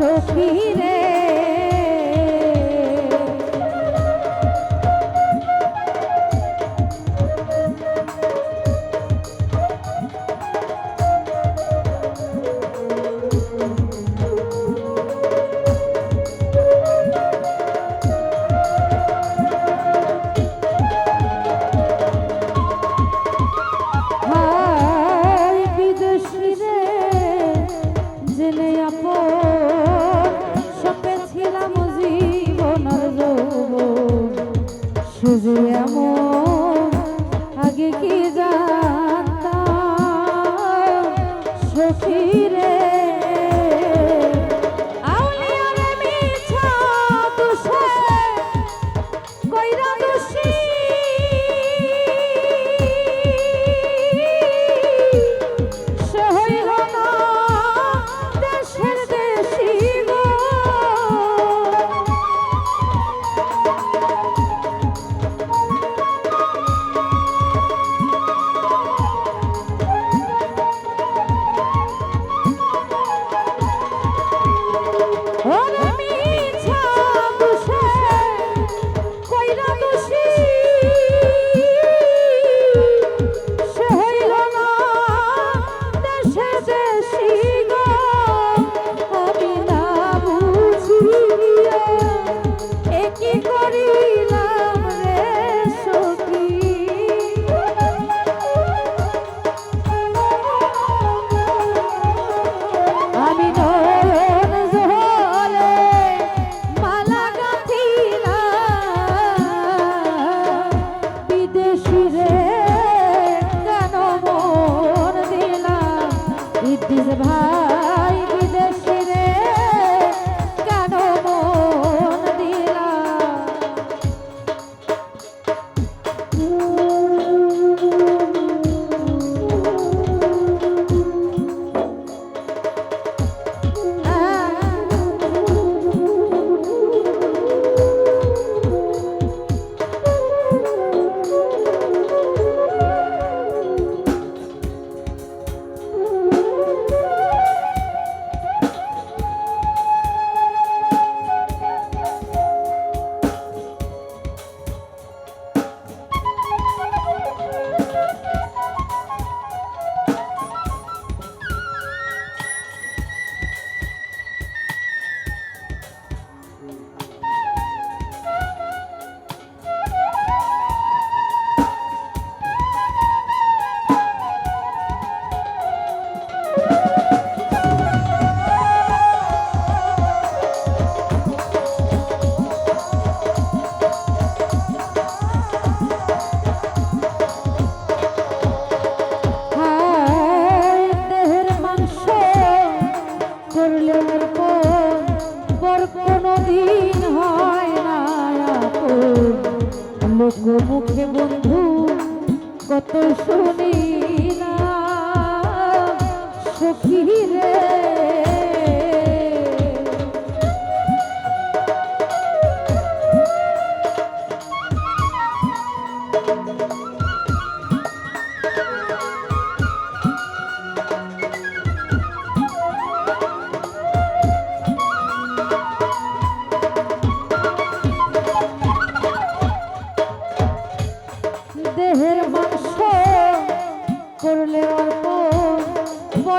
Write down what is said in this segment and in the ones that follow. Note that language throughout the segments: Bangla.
সখী বুঝে এমন আগে কি জানতাম সখী রে আউলিয়া রে মিছা দুষে কইরা দুষী।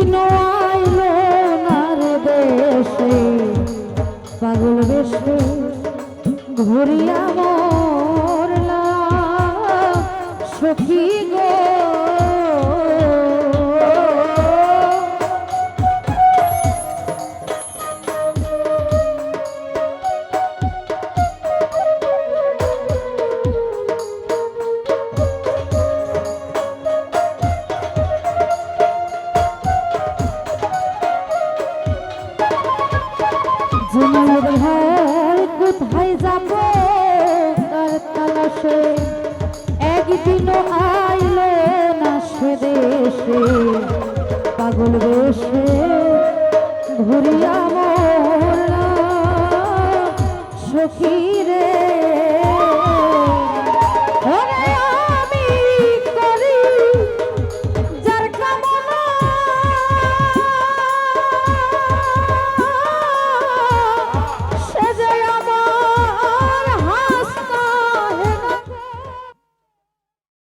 একদিনও আইলো না দেশে পাগল বেশে ঘুরিয়া মরলা। সখী গো আসে একদিন আইলে না সে দেশে। পাগল বসে ঘুরিয়া মোলা সখী